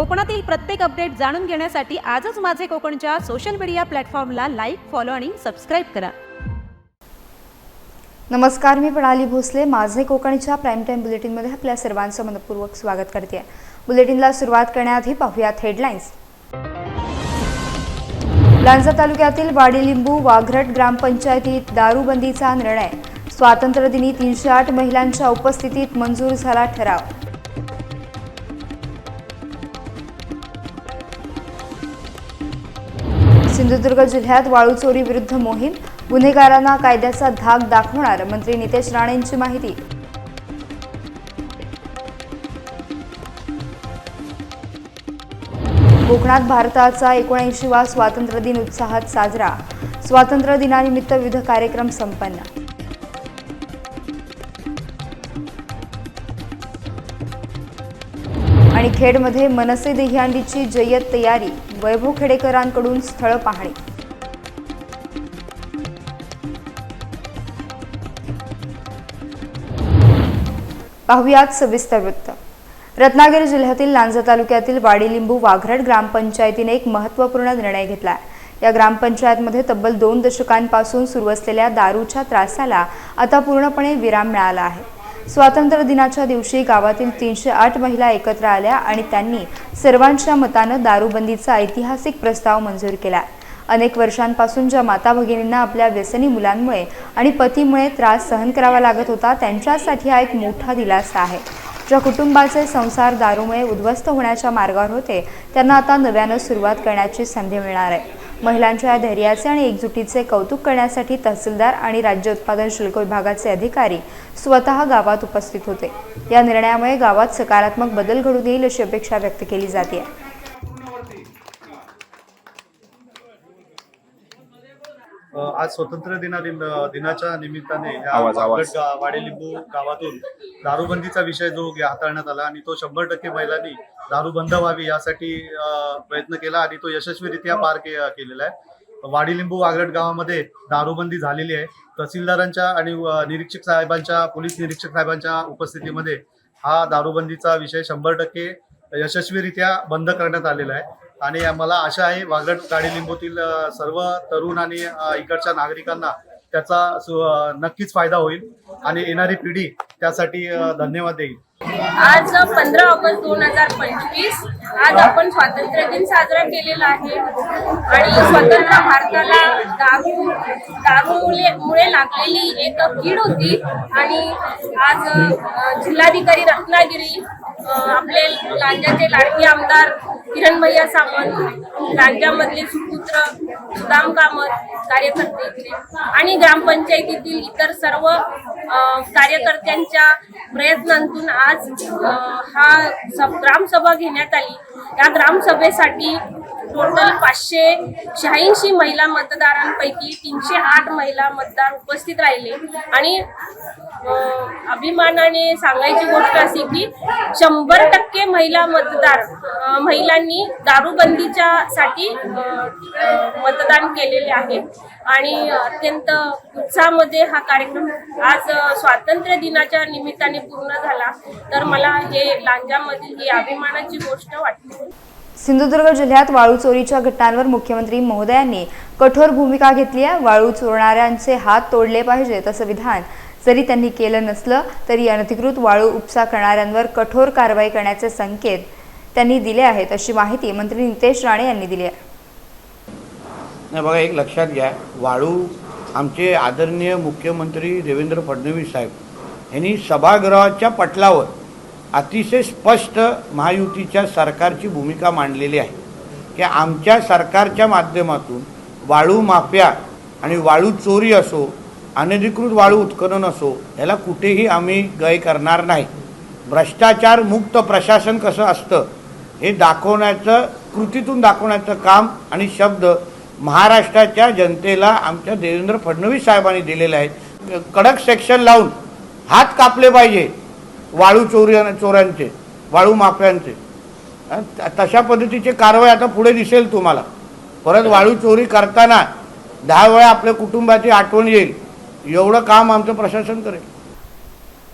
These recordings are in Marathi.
कोकणातील प्रत्येक अपडेट जाणून घेण्यासाठी आजच माझे कोकणच्या सोशल मीडिया प्लॅटफॉर्मला लाईक फॉलो आणि सबस्क्राईब करा. नमस्कार मी प्रणाली भोसले. माझे कोकणच्या प्राईम टाईम बुलेटिनमध्ये आपल्या सर्वांचं मनपूर्वक स्वागत करते. बुलेटिनला सुरुवात करण्याआधी पाहूयात हेडलाईन्स लांजा तालुक्यातील वाडीलिंबू वाघरट ग्रामपंचायतीत दारूबंदीचा निर्णय. स्वातंत्र्यदिनी तीनशे आठ महिलांच्या उपस्थितीत मंजूर झाला ठराव. सिंधुदुर्ग जिल्ह्यात वाळू चोरी विरुद्ध मोहीम गुन्हेगारांना कायद्याचा धाक दाखवणार मंत्री नितेश राणेंची माहिती. कोकणात भारताचा एकोणऐंशीवा स्वातंत्र्य दिन उत्साहात साजरा. स्वातंत्र्य दिनानिमित्त विविध कार्यक्रम संपन्न. आणि खेडमध्ये मनसे दहीहंडीची जय्यत तयारी. वैभव खेडेकरांकडून स्थळ पाहणी. पाहुयात सविस्तर वृत्त. रत्नागिरी जिल्ह्यातील लांजा तालुक्यातील वाडीलिंबू वाघरड ग्रामपंचायतीने एक महत्त्वपूर्ण निर्णय घेतला या ग्रामपंचायतमध्ये तब्बल दोन दशकांपासून सुरू असलेल्या दारूच्या त्रासाला आता पूर्णपणे विराम मिळाला आहे. स्वातंत्र्य दिनाच्या दिवशी गावातील तीनशे आठ महिला एकत्र आल्या आणि त्यांनी सर्वांच्या मतानं दारूबंदीचा ऐतिहासिक प्रस्ताव मंजूर केला. अनेक वर्षांपासून ज्या माता भगिनींना आपल्या व्यसनी मुलांमुळे आणि पतीमुळे त्रास सहन करावा लागत होता त्यांच्यासाठी हा एक मोठा दिलासा आहे. ज्या कुटुंबाचे संसार दारूमुळे उद्ध्वस्त होण्याच्या मार्गावर होते त्यांना आता नव्यानं सुरुवात करण्याची संधी मिळणार आहे. महिलांच्या या धैर्याचे आणि एकजुटीचे कौतुक करण्यासाठी तहसीलदार आणि राज्य उत्पादन शुल्क विभागाचे अधिकारी स्वतः गावात उपस्थित होते. या निर्णयामुळे गावात सकारात्मक बदल घडून येईल अशी अपेक्षा व्यक्त केली जाते आज स्वातंत्र्य दिना दिनाच्या निमित्ताने वाडेलिंबू गावातून दारूबंदीचा विषय जो हाताळण्यात आला आणि तो शंभर टक्के महिलांनी दारू बंद व्हावी यासाठी प्रयत्न केला आणि तो यशस्वीरित्या पार के- केलेला आहे. वाडीलिंबू वागरट गावामध्ये दारूबंदी झालेली आहे. तहसीलदारांच्या आणि निरीक्षक साहेबांच्या पोलीस निरीक्षक साहेबांच्या उपस्थितीमध्ये हा दारूबंदीचा विषय शंभर टक्के यशस्वीरित्या बंद करण्यात आलेला आहे. आणि मला आशा आहे वागड गाडी लिंबूतील सर्व तरुण आणि इकडच्या नागरिकांना त्याचा नक्कीच फायदा होईल आणि येणारी पिढी त्यासाठी धन्यवाद देईल. आज पंधरा ऑगस्ट दोन हजार पंचवीस आज आपण स्वातंत्र्य दिन साजरा केलेला आहे. आणि स्वतंत्र भारताला दारू दारूमुळे लागलेली एक कीड होती. आणि आज जिल्हाधिकारी रत्नागिरी आपले लांजाचे लाडके आमदार किरण भैया सावंत लांजामधले सुपुत्र सुदाम कामत कार्यकर्ते आणि ग्रामपंचायतीतील इतर सर्व कार्यकर्त्यांच्या प्रयत्नांतून आज हा सब ग्रामसभा घेण्यात आली. या ग्रामसभेसाठी टोटल पाचशे शहाऐंशी महिला मतदारांपैकी तीनशे आठ महिला मतदार उपस्थित राहिले. आणि अभिमानाने सांगायची गोष्ट अशी की शंभर टक्के महिला मतदार महिलांनी दारूबंदीच्या साठी मतदान केलेले आहे. आणि अत्यंत उत्साहामध्ये हा कार्यक्रम आज स्वातंत्र्य दिनाच्या निमित्ताने पूर्ण झाला तर मला हे लांजामधील ही अभिमानाची गोष्ट वाटते सिंधुदुर्ग जिल्ह्यात वाळू चोरीच्या घटनांवर मुख्यमंत्री महोदयांनी कठोर भूमिका घेतली आहे. वाळू चोरणाऱ्यांचे हात तोडले पाहिजेत असं विधान जरी त्यांनी केलं नसलं तरी अनधिकृत वाळू उपसा करणाऱ्यांवर कठोर कारवाई करण्याचे संकेत त्यांनी दिले आहेत अशी माहिती मंत्री नितेश राणे यांनी दिली आहे. नाही बघा एक लक्षात घ्या. वाळू आमचे आदरणीय मुख्यमंत्री देवेंद्र फडणवीस साहेब यांनी सभागृहाच्या पटलावर अतिशय स्पष्ट महायुतीच्या सरकारची भूमिका मांडलेली आहे. की आमच्या सरकारच्या माध्यमातून वाळू माफिया आणि वाळू चोरी असो अनधिकृत वाळू उत्खनन असो याला कुठेही आम्ही गय करणार नाही. भ्रष्टाचार मुक्त प्रशासन कसं असतं हे दाखवण्याचं कृतीतून दाखवण्याचं काम आणि शब्द महाराष्ट्राच्या जनतेला आमच्या देवेंद्र फडणवीस साहेबांनी दिलेले आहेत. कडक सेक्शन लावून हात कापले पाहिजे. वाळू चोरी चोऱ्यांचे वाळू माफ्यांचे. तशा पद्धतीची कारवाई आता पुढे दिसेल तुम्हाला. परत वाळू चोरी करताना दहा वेळा आपल्या कुटुंबाची आठवण येईल. एवढं काम आमचं प्रशासन करेल.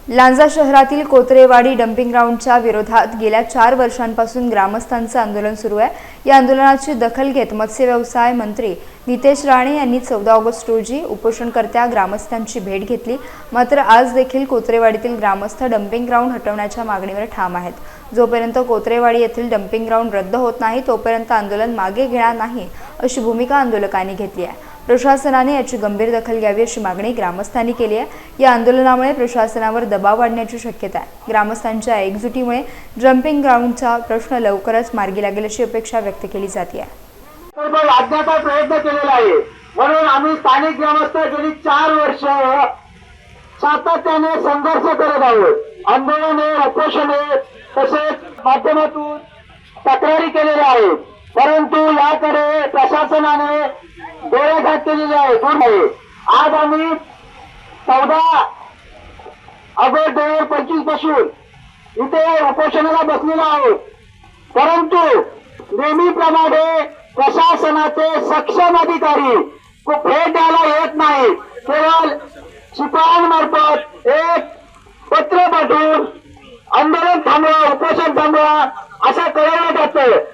लांजा शहरातील कोत्रेवाडी डम्पिंग ग्राउंडच्या विरोधात गेल्या चार वर्षांपासून ग्रामस्थांचं आंदोलन सुरू आहे. या आंदोलनाची दखल घेत मत्स्य व्यवसाय मंत्री नितेश राणे यांनी चौदा ऑगस्ट रोजी उपोषणकर्त्या ग्रामस्थांची भेट घेतली. मात्र आज देखील कोत्रेवाडीतील ग्रामस्थ डम्पिंग ग्राउंड हटवण्याच्या मागणीवर ठाम आहेत. जोपर्यंत कोत्रेवाडी येथील डम्पिंग ग्राउंड रद्द होत नाही तोपर्यंत आंदोलन मागे घेणार नाही अशी भूमिका आंदोलकांनी घेतली आहे. प्रशासनाने याची गंभीर दखल घ्यावी अशी मागणी ग्रामस्थांनी केली आहे. या आंदोलनामुळे प्रशासनावर दबाव वाढण्याची शक्यता आहे. ग्रामस्थांच्या एकजुटीमुळे जम्पिंग ग्राउंडचा प्रश्न लवकरच मार्गी लागेल अशी अपेक्षा व्यक्त केली जाते. आहे लादण्याचा प्रयत्न केलेला आहे. म्हणून आम्ही स्थानिक ग्रामस्थ गेली चार वर्ष सातत्याने संघर्ष करत आहोत. आंदोलन आहे उपोषण तसेच माध्यमातून तक्रारी केलेल्या आहेत. परंतु याकडे प्रशासनाने डोळ्याघात केलेली आहे दूर आहे आज आम्ही चौदा ऑगस्ट दोन हजार पंचवीसपासून इथे उपोषणाला बसलेलो आहोत. परंतु नेहमीप्रमाणे प्रशासनाचे सक्षम अधिकारी भेट द्यायला येत नाही केवळ शिपायांमार्फत एक पत्र पाठवून आंदोलन थांबवा उपोषण थांबवा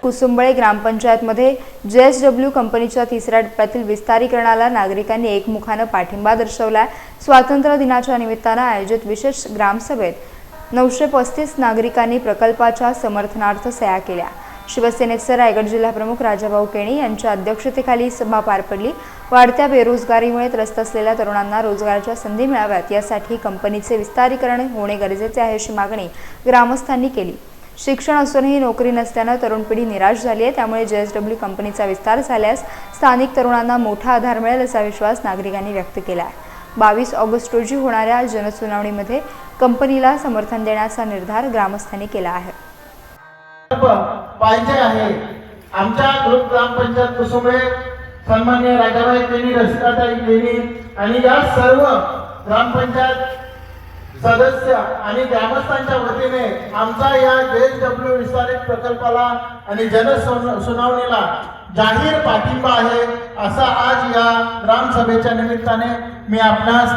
कुसुंबळे ग्रामपंचायतमध्ये मध्ये एस डब्ल्यू कंपनीच्या तिसऱ्या टप्प्यातील विस्तारीकरणाला नागरिकांनी एकमुखानं पाठिंबा दर्शवला स्वातंत्र्य दिनाच्या निमित्तानं आयोजित विशेष ग्रामसभेत नऊशे पस्तीस नागरिकांनी प्रकल्पाच्या समर्थनार्थ सह्या केल्या. शिवसेनेचे रायगड जिल्हाप्रमुख राजाभाऊ केणी यांच्या अध्यक्षतेखाली सभा पार पडली. वाढत्या बेरोजगारीमुळे त्रस्त असलेल्या तरुणांना रोजगाराच्या संधी मिळाव्यात यासाठी कंपनीचे विस्तारीकरण होणे गरजेचे आहे अशी मागणी ग्रामस्थांनी केली. शिक्षण असूनही नोकरी नसल्यानं तरुण पिढी निराश झाली आहे. त्यामुळे जे एस डब्ल्यू कंपनीचा विस्तार झाल्यास स्थानिक तरुणांना मोठा आधार मिळेल असा विश्वास नागरिकांनी व्यक्त केला आहे. बावीस ऑगस्ट रोजी होणाऱ्या जनसुनावणीमध्ये कंपनीला समर्थन देण्याचा निर्धार ग्रामस्थांनी केला आहे. पाहिजे आहे. आमच्या ग्रुप ग्रामपंचायत कुसुंबळे सन्मान्य राजाबाई त्यांनी रसिकाताई आणि या सर्व ग्रामपंचायत सदस्य आणि ग्रामस्थांच्या वतीने आमचा या एस डब्ल्यू विस्तारित प्रकल्पाला आणि जन सुनावणीला जाहीर पाठिंबा आहे असा आज या ग्रामसभेच्या निमित्ताने मी आपणास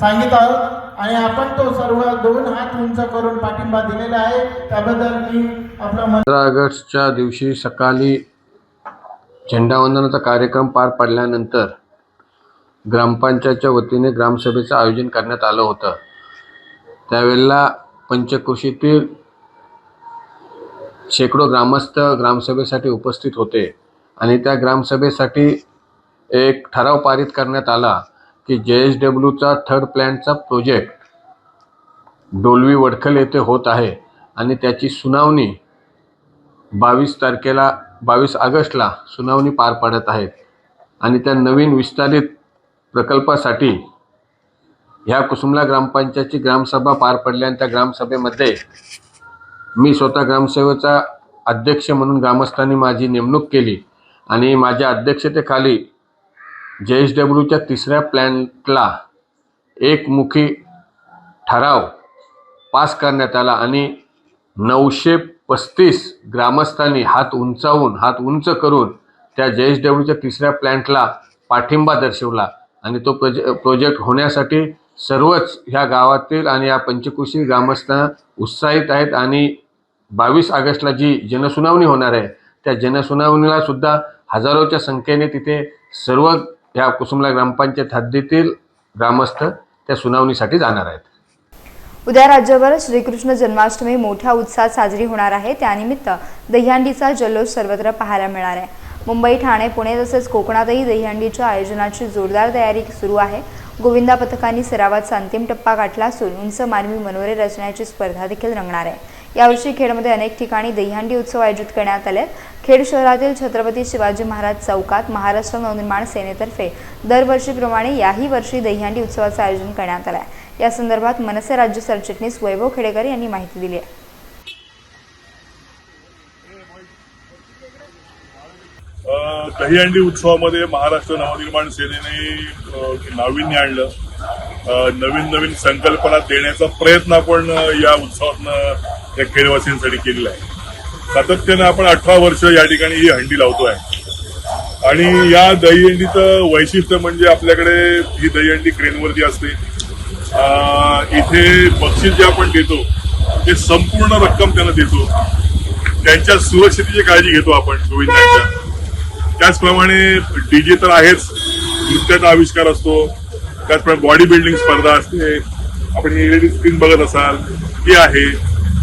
सांगित आहोत. आणि आपण तो सर्व दोन हात उंच करून पाठिंबा दिलेला आहे. त्याबद्दल मी आपला पंधरा ऑगस्टच्या दिवशी सकाळी झेंडावंदनाचा कार्यक्रम पार पडल्यानंतर ग्रामपंचायतच्या वतीने ग्रामसभेचं आयोजन करण्यात आलं होतं. त्यावेळेला पंचक्रोशीतील शेकडो ग्रामस्थ ग्रामसभेसाठी उपस्थित होते आणि त्या ग्रामसभेसाठी एक ठराव पारित करण्यात आला की जे एस डब्ल्यूचा थर्ड प्लॅनचा प्रोजेक्ट डोलवी वडखल येथे होत आहे आणि त्याची सुनावणी बावीस तारखेला बावीस ऑगस्टला सुनावणी पार पडत आहेत. आणि त्या नवीन विस्तारित प्रकल्पासाठी ह्या कुसुमला ग्रामपंचायतची ग्रामसभा पार पडली आणि त्या ग्रामसभेमध्ये मी स्वतः ग्रामसेवेचा अध्यक्ष म्हणून ग्रामस्थांनी माझी नेमणूक केली आणि माझ्या अध्यक्षतेखाली जे एस डब्ल्यूच्या तिसऱ्या प्लॅनला एकमुखी ठराव पास करण्यात आला आणि नऊशे पस्तीस ग्रामस्थांनी हात उंचावून हात उंच करून त्या जे एस डब्ल्यूच्या तिसऱ्या प्लॅन्टला पाठिंबा दर्शवला आणि तो प्रोजे प्रोजेक्ट होण्यासाठी सर्वच ह्या गावातील आणि या पंचकृषी ग्रामस्थ उत्साहित आहेत आणि बावीस ऑगस्टला जी जनसुनावणी होणार आहे त्या जनसुनावणीला सुद्धा हजारोच्या संख्येने तिथे सर्व या कुसुमला ग्रामपंचायत हद्दीतील ग्रामस्थ त्या सुनावणीसाठी जाणार आहेत. उद्या राज्यभर श्रीकृष्ण जन्माष्टमी मोठ्या उत्साहात साजरी होणार आहे. त्यानिमित्त दहीहंडीचा जल्लोष सर्वत्र पाहायला मिळणार आहे. मुंबई ठाणे पुणे तसेच कोकणातही दहीहंडीच्या आयोजनाची जोरदार तयारी सुरू आहे. गोविंदा पथकांनी सरावाचा अंतिम टप्पा गाठला असून उंच मानवी मनोरे रचण्याची स्पर्धा देखील रंगणार आहे. यावर्षी खेडमध्ये अनेक ठिकाणी दहीहंडी उत्सव आयोजित करण्यात आले. खेड शहरातील छत्रपती शिवाजी महाराज चौकात महाराष्ट्र नवनिर्माण सेनेतर्फे दरवर्षीप्रमाणे याही वर्षी दहीहंडी उत्सवाचं आयोजन करण्यात आलं आहे या संदर्भात मनसे राज्य सरचिटणीस वैभव खेडेकर यांनी माहिती दिली आहे. दहीहंडी उत्सवामध्ये महाराष्ट्र नवनिर्माण सेनेने नाविन्य आणलं. नवीन नवीन संकल्पना देण्याचा प्रयत्न आपण या उत्सवातनं या खेळवासींसाठी केलेला आहे. सातत्यानं आपण अठरा वर्ष या ठिकाणी ही हंडी लावतोय आणि या दहीहंडीचं वैशिष्ट्य म्हणजे आपल्याकडे ही दहीहंडी क्रेनवरती असते. अं, इथे बक्षीस जे आपण देतो ते संपूर्ण रक्कम त्यांना देतो. त्यांच्या सुरक्षितेची काळजी घेतो आपण गोविंदांच्या. त्याचप्रमाणे डीजे तर आहेच नृत्याचा आविष्कार असतो त्याचप्रमाणे बॉडी बिल्डिंग स्पर्धा असते. आपण एलईडी स्क्रीन बघत असाल ती आहे.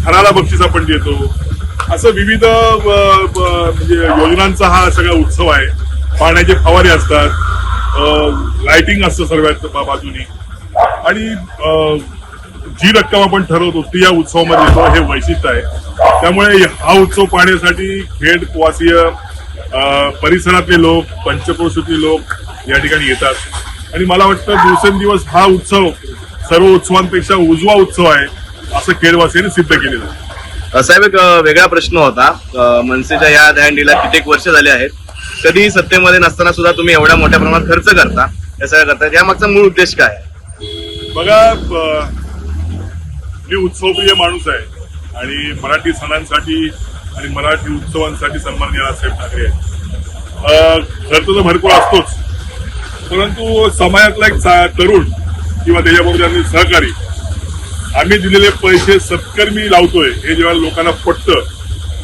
थराला बक्षीस आपण देतो. असं विविध म्हणजे योजनांचा हा सगळा उत्सव आहे. पाण्याचे फवारे असतात. लाइटिंग असतं सर्वात बाजूनी. आणि जी रक्कम आपण ठरवतो ती या उत्सवामध्ये येतो. हे वैशिष्ट्य आहे. त्यामुळे हा उत्सव पाहण्यासाठी खेड वासीय परिसरातले लोक पंचक्रोशीतले लोक या ठिकाणी येतात. आणि मला वाटतं दिवसेंदिवस हा उत्सव सर्व उत्सवांपेक्षा उजवा उत्सव आहे असं खेडवासियांनी सिद्ध केलेलं आहे. साहेब एक वेगळा प्रश्न होता. मनसेच्या या दहंडीला कित्येक वर्ष झाले आहेत. कधी सत्तेमध्ये नसताना सुद्धा तुम्ही एवढ्या मोठ्या प्रमाणात खर्च करता हे सगळं करता. यामागचा मूळ उद्देश काय? बघा मी उत्सवप्रिय माणूस आहे. आणि मराठी सणांसाठी आणि मराठी उत्सवांसाठी सन्माननीय राजसाहेब ठाकरे आहेत. खर्च तर भरपूर असतोच परंतु समाजातला एक तरुण किंवा त्याच्याबरोबर त्यांनी सहकारी आम्ही दिलेले पैसे सत्कर्मी लावतोय हे जेव्हा लोकांना पटतं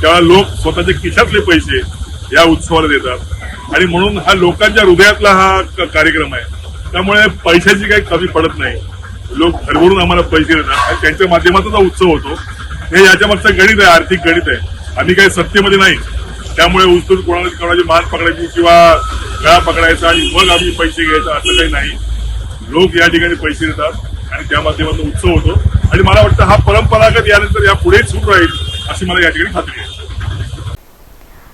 तेव्हा लोक स्वतःच्या खिशातले पैसे या उत्सवाला देतात. आणि म्हणून हा लोकांच्या हृदयातला हा कार्यक्रम आहे. त्यामुळे पैशाची काही कमी पडत नाही. लोक भरभरून आम्हाला पैसे देतात आणि त्यांच्या माध्यमातून हा उत्सव होतो. हे याच्या मागचं गणित आहे आर्थिक गणित आहे. आम्ही काही सत्तेमध्ये नाही. त्यामुळे उचलून कोणाला कोणाची मान पकडायची किंवा गळा पकडायचा आणि मग आम्ही पैसे घ्यायचा असं काही नाही. लोक या ठिकाणी पैसे देतात आणि त्या माध्यमातून उत्सव होतो. आणि मला वाटतं हा परंपरागत यानंतर या पुढे सुरू राहील अशी मला या ठिकाणी खात्री आहे.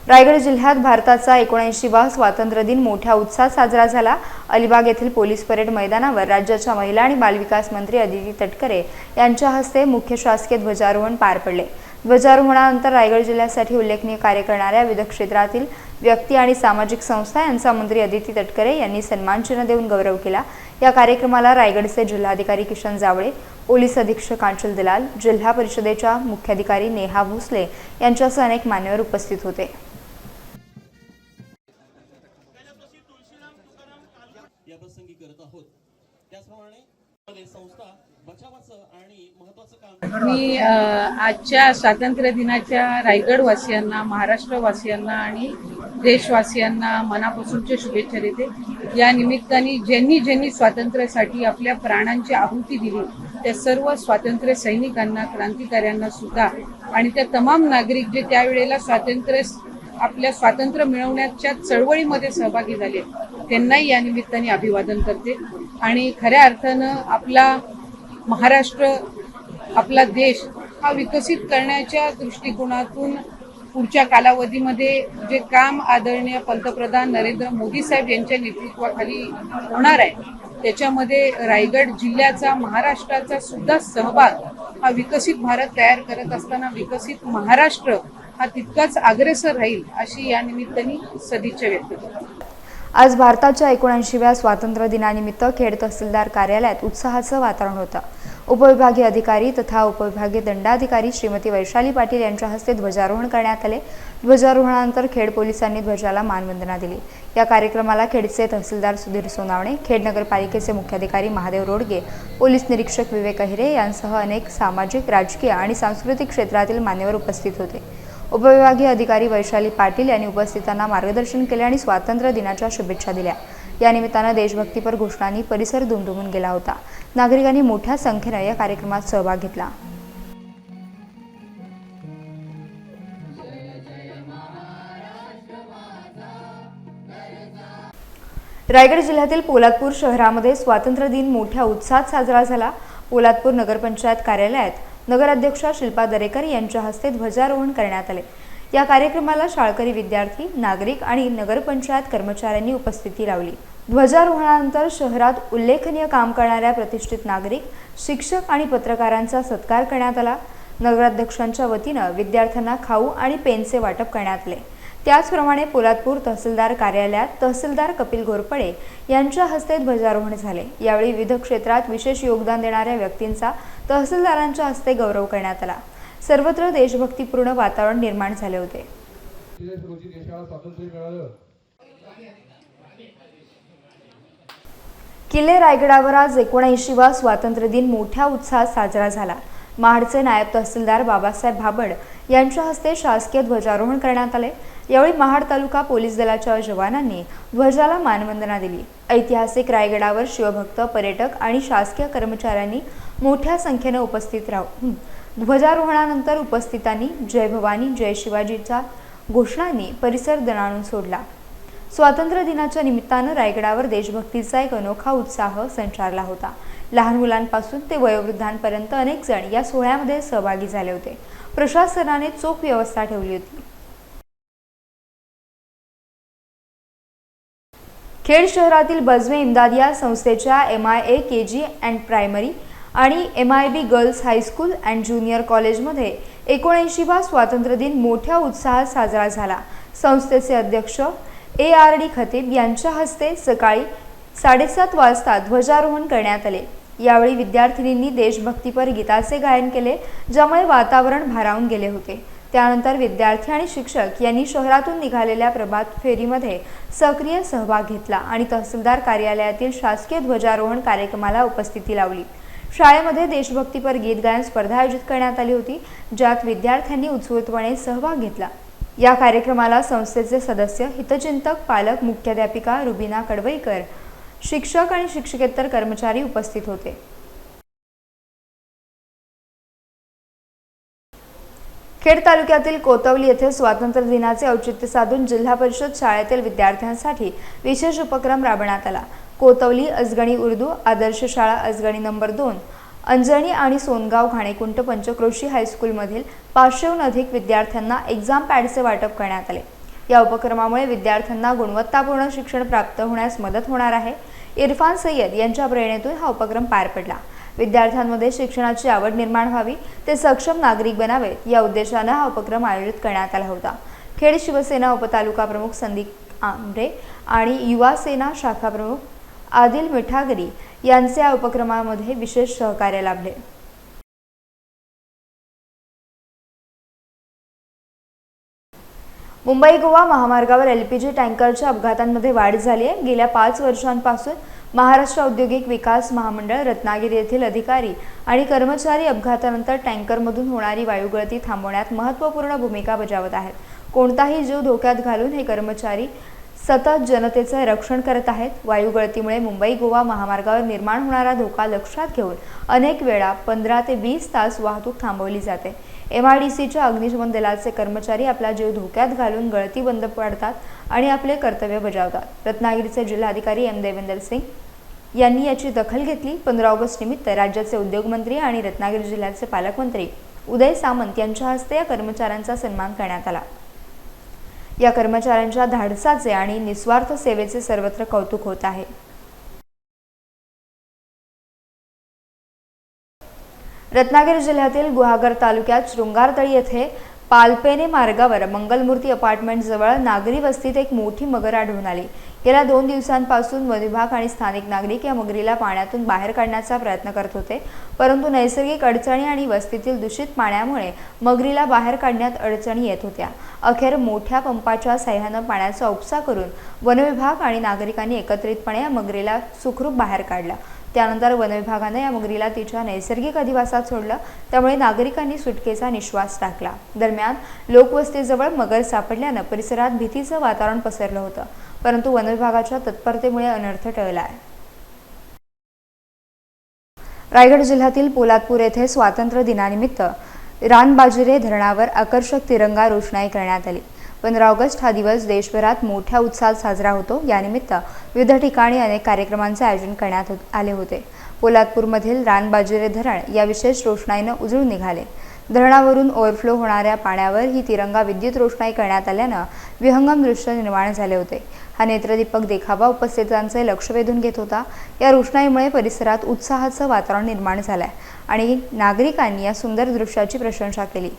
रायगड जिल्ह्यात भारताचा एकोणऐंशीवा स्वातंत्र्य दिन मोठ्या उत्साहात साजरा झाला. अलिबाग येथील पोलीस परेड मैदानावर राज्याच्या महिला आणि बालविकास मंत्री अदिती तटकरे यांच्या हस्ते मुख्य शासकीय ध्वजारोहण पार पडले. ध्वजारोहणानंतर रायगड जिल्ह्यासाठी उल्लेखनीय कार्य करणाऱ्या विविध क्षेत्रातील व्यक्ती आणि सामाजिक संस्था यांचा मंत्री अदिती तटकरे यांनी सन्मानचिन्ह देऊन गौरव केला. या कार्यक्रमाला रायगडचे जिल्हाधिकारी किशन जावळे पोलीस अधीक्षक आंचल दलाल जिल्हा परिषदेच्या मुख्याधिकारी नेहा भोसले यांच्यासह अनेक मान्यवर उपस्थित होते. मी आजच्या स्वातंत्र्य दिनाच्या रायगड वासियांना महाराष्ट्र वासियांना आणि देशवासियांना मनापासूनच्या शुभेच्छा देते. या निमित्ताने ज्यांनी ज्यांनी स्वातंत्र्यासाठी आपल्या प्राणांची आहुती दिली त्या सर्व स्वातंत्र्य सैनिकांना क्रांतिकाऱ्यांना सुद्धा आणि त्या तमाम नागरिक जे त्यावेळेला स्वातंत्र्य आपल्या स्वातंत्र्य मिळवण्याच्या चळवळीमध्ये सहभागी झाले त्यांनाही या निमित्ताने अभिवादन करते. आणि खऱ्या अर्थानं आपला महाराष्ट्र आपला देश हा विकसित करण्याच्या दृष्टिकोनातून पुढच्या कालावधीमध्ये जे काम आदरणीय पंतप्रधान नरेंद्र मोदी साहेब यांच्या नेतृत्वाखाली होणार आहे त्याच्यामध्ये रायगड जिल्ह्याचा महाराष्ट्राचा सुद्धा सहभाग हा विकसित भारत तयार करत असताना विकसित महाराष्ट्र हा तितकाच अग्रेसर राहील अशी या निमित्ताने सदिच्छा व्यक्त करते. आज भारताच्या एकोणऐंशीव्या स्वातंत्र्य दिनानिमित्त खेड तहसीलदार कार्यालयात उत्साहाचं वातावरण होतं. उपविभागीय अधिकारी तथा उपविभागीय दंडाधिकारी श्रीमती वैशाली पाटील यांच्या हस्ते ध्वजारोहण करण्यात आले. ध्वजारोहणानंतर खेड पोलिसांनी ध्वजाला मानवंदना दिली. या कार्यक्रमाला खेडचे तहसीलदार सुधीर सोनावणे खेड नगरपालिकेचे मुख्याधिकारी महादेव रोडगे पोलीस निरीक्षक विवेक अहिरे यांसह अनेक सामाजिक राजकीय आणि सांस्कृतिक क्षेत्रातील मान्यवर उपस्थित होते. उपविभागीय अधिकारी वैशाली पाटील यांनी उपस्थितांना मार्गदर्शन केले आणि स्वातंत्र्य दिनाच्या शुभेच्छा दिल्या. या निमित्तानं देशभक्तीपर घोषणांनी परिसर दुमदुमून गेला होता. नागरिकांनी मोठ्या संख्येनं या कार्यक्रमात सहभाग घेतला. रायगड जिल्ह्यातील पोलादपूर शहरामध्ये स्वातंत्र्य दिन मोठ्या उत्साहात साजरा झाला. पोलादपूर नगरपंचायत कार्यालयात नगराध्यक्षा शिल्पा दरेकर यांच्या हस्ते ध्वजारोहण करण्यात आले. या कार्यक्रमाला शाळकरी विद्यार्थी नागरिक आणि नगरपंचायत कर्मचाऱ्यांनी उपस्थिती लावली. ध्वजारोहणानंतर शहरात उल्लेखनीय काम करणाऱ्या प्रतिष्ठित नागरिक शिक्षक आणि पत्रकारांचा सत्कार करण्यात आला. नगराध्यक्षांच्या वतीनं विद्यार्थ्यांना खाऊ आणि पेनचे वाटप करण्यात आले. त्याचप्रमाणे पोलादपूर तहसीलदार कार्यालयात तहसीलदार कपिल घोरपडे यांच्या हस्ते ध्वजारोहण झाले. यावेळी विविध क्षेत्रात विशेष योगदान देणाऱ्या व्यक्तींचा तहसीलदारांच्या हस्ते गौरव करण्यात आला. सर्वत्र देशभक्तीपूर्ण वातावरण निर्माण झाले होते. किल्ले रायगडावर आज एकोणऐंशीवा स्वातंत्र्य दिन मोठ्या उत्साहात साजरा झाला. महाडचे नायब तहसीलदार बाबासाहेब भाबड यांच्या हस्ते शासकीय ध्वजारोहण करण्यात आले. यावेळी महाड तालुका पोलीस दलाच्या जवानांनी ध्वजाला मानवंदना दिली. ऐतिहासिक रायगडावर शिवभक्त पर्यटक आणि शासकीय कर्मचाऱ्यांनी मोठ्या संख्येने उपस्थित राहून ध्वजारोहणानंतर उपस्थितांनी जय भवानी जय शिवाजीचा घोषणांनी परिसर दणाणून सोडला. स्वातंत्र्य दिनाच्या निमित्तानं रायगडावर देशभक्तीचा एक अनोखा उत्साह संचारला होता. लहान मुलांपासून ते वयोवृद्धांपर्यंत अनेक जण या सोहळ्यामध्ये सहभागी झाले होते. प्रशासनाने चोख व्यवस्था ठेवली होती. खेड शहरातील बजवे इम्दाद या संस्थेच्या M I A K G and primary आणि M I B girls high school and junior कॉलेजमध्ये एकोणऐंशीवा स्वातंत्र्य दिन मोठ्या उत्साहात साजरा झाला. संस्थेचे अध्यक्ष ए आर डी खतीब यांच्या हस्ते सकाळी साडेसात वाजता ध्वजारोहण करण्यात आले. यावेळी विद्यार्थिनींनी देशभक्तीपर गीताचे गायन केले ज्यामुळे वातावरण भारावून गेले होते. त्यानंतर विद्यार्थी आणि शिक्षक यांनी शहरातून निघालेल्या प्रभात फेरीमध्ये सक्रिय सहभाग घेतला आणि तहसीलदार कार्यालयातील शासकीय ध्वजारोहण कार्यक्रमाला उपस्थिती लावली. शाळेमध्ये देशभक्तीपर गीत गायन स्पर्धा आयोजित करण्यात आली होती ज्यात विद्यार्थ्यांनी उत्स्फूर्तपणे सहभाग घेतला. या कार्यक्रमाला संस्थेचे सदस्य हितचिंतक पालक मुख्याध्यापिका रुबिना कडवईकर शिक्षक आणि शिक्षकेतर कर्मचारी उपस्थित होते. खेड तालुक्यातील कोतवली येथे स्वातंत्र्य दिनाचे औचित्य साधून जिल्हा परिषद शाळेतील विद्यार्थ्यांसाठी विशेष उपक्रम राबवण्यात आला. कोतवली अजगणी उर्दू आदर्श शाळा अजगणी नंबर दोन अंजणी आणि सोनगाव घाणेकुंट पंचक्रोशी हायस्कूलमधील पाचशेहून अधिक विद्यार्थ्यांना एक्झाम पॅडचे वाटप करण्यात आले. या उपक्रमामुळे विद्यार्थ्यांना गुणवत्तापूर्ण शिक्षण प्राप्त होण्यास मदत होणार आहे. इरफान सय्यद यांच्या प्रेरणेतून हा उपक्रम पार पडला. विद्यार्थ्यांमध्ये शिक्षणाची आवड निर्माण व्हावी ते सक्षम नागरिक बनावेत या उद्देशानं हा उपक्रम आयोजित करण्यात आला होता. खेड शिवसेना उपतालुका प्रमुख संदीप आंबरे आणि युवा सेना शाखा प्रमुख आदिल मिठागरी यांचे या उपक्रमामध्ये विशेष सहकार्य लाभले. मुंबई गोवा महामार्गावर एलपीजी टँकरच्या अपघातांमध्ये वाढ झाली आहे. गेल्या पाच वर्षांपासून महाराष्ट्र औद्योगिक विकास महामंडळ रत्नागिरी येथील अधिकारी आणि कर्मचारी अपघातानंतर टँकरमधून होणारी वायुगळती थांबवण्यात महत्त्वपूर्ण भूमिका बजावत आहेत. कोणताही जीव धोक्यात घालून हे कर्मचारी सतत जनतेचं रक्षण करत आहेत. वायुगळतीमुळे मुंबई गोवा महामार्गावर निर्माण होणारा धोका लक्षात घेऊन अनेक वेळा पंधरा ते वीस तास वाहतूक थांबवली जाते. एम आय डी सीच्या अग्निशमन दलाचे कर्मचारी आपला जीव धोक्यात घालून गळती बंद पाडतात आणि आपले कर्तव्य बजावतात. रत्नागिरीचे जिल्हाधिकारी एम देवेंदर सिंग यांनी याची दखल घेतली. पंधरा ऑगस्ट निमित्त राज्याचे उद्योगमंत्री आणि रत्नागिरी जिल्ह्याचे पालकमंत्री उदय सामंत यांच्या हस्ते या कर्मचाऱ्यांचा सन्मान करण्यात आला. या कर्मचाऱ्यांच्या धाडसाचे आणि निस्वार्थ सेवेचे सर्वत्र कौतुक होत आहे. रत्नागिरी जिल्ह्यातील गुहागर तालुक्यात शृंगारतळी येथे पालपेने मार्गावर मंगलमूर्ती अपार्टमेंट जवळ नागरी वस्तीत एक मोठी मगर आढळून आली. गेल्या दोन दिवसांपासून वन विभाग आणि स्थानिक नागरिक या मगरीला पाण्यातून बाहेर काढण्याचा प्रयत्न करत होते. परंतु नैसर्गिक अडचणी आणि वस्तीतील दूषित पाण्यामुळे मगरीला बाहेर काढण्यात अडचणी येत होत्या. अखेर मोठ्या पंपाच्या सह्यानं पाण्याचा उपसा करून वनविभाग आणि नागरिकांनी एकत्रितपणे या मगरीला सुखरूप बाहेर काढला. त्यानंतर वनविभागाने या मगरीला तिच्या नैसर्गिक अधिवासात सोडलं. त्यामुळे नागरिकांनी सुटकेचा निश्वास टाकला. दरम्यान लोकवस्तीजवळ मगर सापडल्यानं परिसरात भीतीचं वातावरण पसरलं होतं. परंतु वनविभागाच्या तत्परतेमुळे अनर्थ टळला आहे. रायगड जिल्ह्यातील पोलादपूर येथे स्वातंत्र्य दिनानिमित्त रानबाजिरे धरणावर आकर्षक तिरंगा रोषणाई करण्यात आली. पंधरा ऑगस्ट हा दिवस देशभरात मोठ्या उत्साहात साजरा होतो. यानिमित्त विविध ठिकाणी अनेक कार्यक्रमांचे आयोजन करण्यात आले होते. पोलादपूरमधील रानबाजिरे धरण या विशेष रोषणाईनं उजळून निघाले. धरणावरून ओव्हरफ्लो होणाऱ्या पाण्यावर ही तिरंगा विद्युत रोषणाई करण्यात आल्यानं विहंगम दृश्य निर्माण झाले होते. हा नेत्रदीपक देखावा उपस्थितांचे लक्ष वेधून घेत होता. या रोषणाईमुळे परिसरात उत्साहाचं वातावरण निर्माण झालंय आणि नागरिकांनी या सुंदर दृश्याची प्रशंसा केली.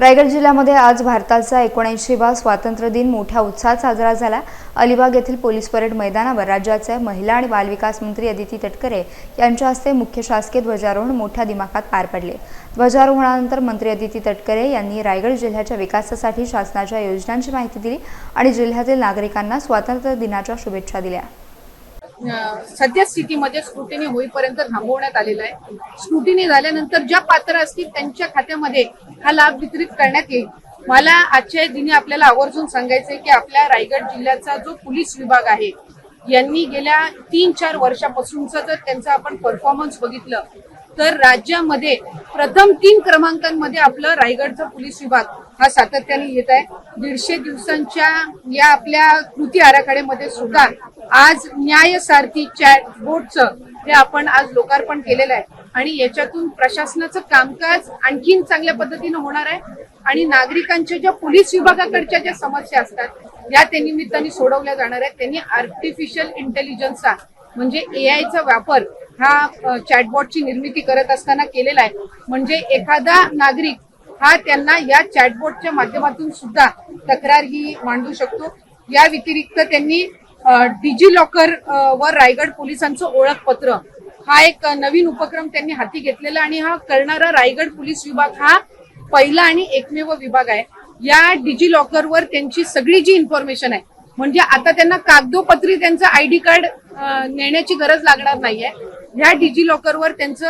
रायगड जिल्ह्यामध्ये आज भारताचा एकोणऐंशीवा स्वातंत्र्य दिन. मोठ्या उत्साहात साजरा झाला. अलिबाग येथील पोलीस परेड मैदानावर राज्याचे महिला आणि बालविकास मंत्री अदिती तटकरे यांच्या हस्ते मुख्य शासकीय ध्वजारोहण मोठ्या दिमाखात पार पडले. ध्वजारोहणानंतर मंत्री अदिती तटकरे यांनी रायगड जिल्ह्याच्या विकासासाठी शासनाच्या योजनांची माहिती दिली आणि जिल्ह्यातील नागरिकांना स्वातंत्र्य दिनाच्या शुभेच्छा दिल्या. सद्यस्थितीमध्ये सध्या स्थितीमध्ये स्क्रुटिनी होईपर्यंत थांबवण्यात आलेला आहे. स्क्रुटिनी झाल्यानंतर ज्या पात्र असतील त्यांच्या खात्यामध्ये हा लाभ वितरित करण्यात येईल. मला आजच्या दिनी आपल्याला आवर्जून सांगायचंय की आपल्या रायगड जिल्ह्याचा जो पोलीस विभाग आहे यांनी गेल्या तीन चार वर्षापासूनचा जर त्यांचा आपण परफॉर्मन्स बघितलं तर राज्यामध्ये प्रथम तीन क्रमांकांमध्ये आपलं रायगडचा पोलीस विभाग हा सातत्याने येत आहे. दीडशे दिवसांच्या या आपल्या कृती आराखड्यामध्ये सुद्धा आज न्यायसारथी चॅट बोर्डचं हे आपण आज लोकार्पण केलेलं आहे. आणि याच्यातून प्रशासनाचं कामकाज आणखीन चांगल्या पद्धतीनं होणार आहे. आणि नागरिकांच्या ज्या पोलीस विभागाकडच्या ज्या समस्या असतात या त्या निमित्ताने सोडवल्या जाणार आहेत. त्यांनी आर्टिफिशियल इंटेलिजन्सचा म्हणजे ए आयचा वापर हा चॅटबॉटची निर्मिती करत असताना केलेला आहे. म्हणजे एखादा नागरिक हा त्यांना या चॅटबॉटच्या माध्यमातून सुद्धा तक्रार ही मांडू शकतो. या व्यतिरिक्त त्यांनी डिजी लॉकर वर रायगड पोलिसांचं ओळखपत्र हा एक नवीन उपक्रम त्यांनी हाती घेतलेला आणि हा करणारा रायगड पोलीस विभाग हा पहिला आणि एकमेव विभाग आहे. या डिजी लॉकरवर त्यांची सगळी जी इन्फॉर्मेशन आहे म्हणजे आता त्यांना कागदोपत्री त्यांचं आयडी कार्ड नेण्याची गरज लागणार नाहीये. ह्या डिजी लॉकरवर त्यांचं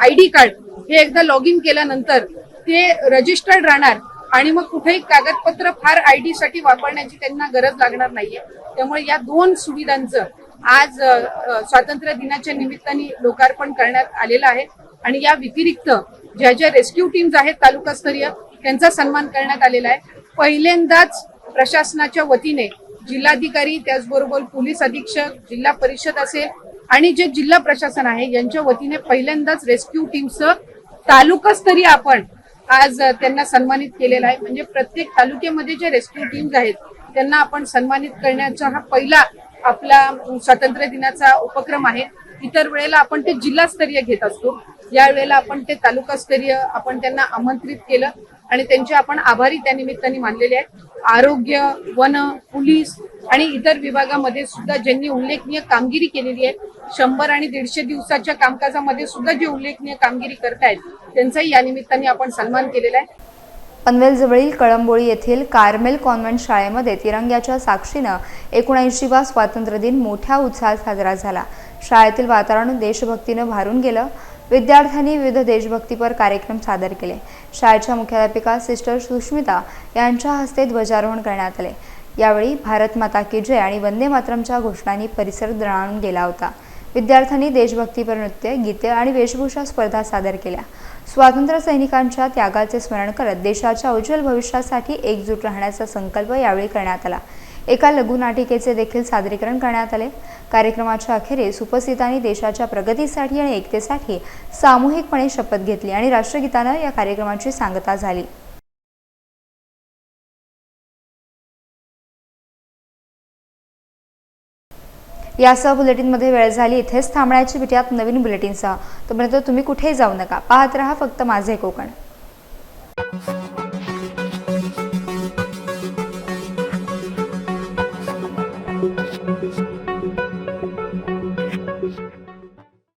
आयडी कार्ड हे एकदा लॉग इन केल्यानंतर ते रजिस्टर्ड राहणार आणि मग कुठेही कागदपत्र फार आयडी साठी वापरण्याची त्यांना गरज लागणार नाहीये. त्यामुळे या दोन सुविधांचं आज स्वातंत्र्य दिनाच्या निमित्ताने लोकार्पण करण्यात आलेलं आहे. आणि या व्यतिरिक्त ज्या ज्या रेस्क्यू टीम्स आहेत तालुकास्तरीय त्यांचा सन्मान करण्यात आलेला आहे. पहिल्यांदाच प्रशासनाच्या वतीने जिल्हाधिकारी त्याचबरोबर पोलीस अधीक्षक जिल्हा परिषद असेल आणि जे जिल्हा प्रशासन आहे यांच्या वतीने पहिल्यांदाच रेस्क्यू टीमचं तालुकास्तरीय आपण आज त्यांना सन्मानित केलेला आहे. म्हणजे प्रत्येक तालुक्यामध्ये जे रेस्क्यू टीम्स आहेत त्यांना आपण सन्मानित करण्याचा हा पहिला आपला स्वातंत्र्य दिनाचा उपक्रम आहे. इतर वेळेला आपण ते जिल्हास्तरीय घेत असतो. यावेळेला आपण ते तालुकास्तरीय आपण त्यांना आमंत्रित केलं आणि त्यांचे आपण आभारी त्या निमित्ताने मानलेले आहेत. आरोग्य वन पोलीस आणि इतर विभागामध्ये सुद्धा ज्यांनी उल्लेखनीय कामगिरी केलेली आहे शंभर आणि दीडशे दिवसाच्या कामकाजामध्ये सुद्धा जे उल्लेखनीय कामगिरी करतायत त्यांचाही या निमित्ताने आपण सन्मान केलेला आहे. पनवेलजवळील कळंबोळी येथील कार्मेल कॉन्व्हेंट शाळेमध्ये तिरंग्याच्या साक्षीनं एकोणऐंशीवा स्वातंत्र्य दिन मोठ्या उत्साहात साजरा झाला. शाळेतील वातावरण देशभक्तीनं भारून गेलं. विद्यार्थ्यांनी विविध देशभक्तीपर कार्यक्रम सादर केले. शाळेच्या मुख्याध्यापिका सिस्टर सुष्मिता यांच्या हस्ते ध्वजारोहण करण्यात आले. यावेळी भारत माता की जय आणि वंदे मातरमच्या घोषणांनी परिसर दणाणून गेला होता. विद्यार्थ्यांनी देशभक्तीपर नृत्य गीते आणि वेशभूषा स्पर्धा सादर केल्या. स्वातंत्र्य सैनिकांच्या त्यागाचे स्मरण करत देशाच्या उज्ज्वल भविष्यासाठी एकजूट राहण्याचा संकल्प यावेळी करण्यात आला. एका लघुनाटिकेचे देखील सादरीकरण करण्यात आले. कार्यक्रमाच्या अखेरीस उपस्थितांनी देशाच्या प्रगतीसाठी आणि एकतेसाठी सामूहिकपणे शपथ घेतली आणि राष्ट्रगीतानं या कार्यक्रमाची सांगता झाली. यासह बुलेटिनमध्ये वेळ झाली. इथेच थांबण्याची भेटूयात नवीन बुलेटिनसह. तोपर्यंत तुम्ही कुठेही जाऊ नका. पाहत राहा फक्त माझे कोकण.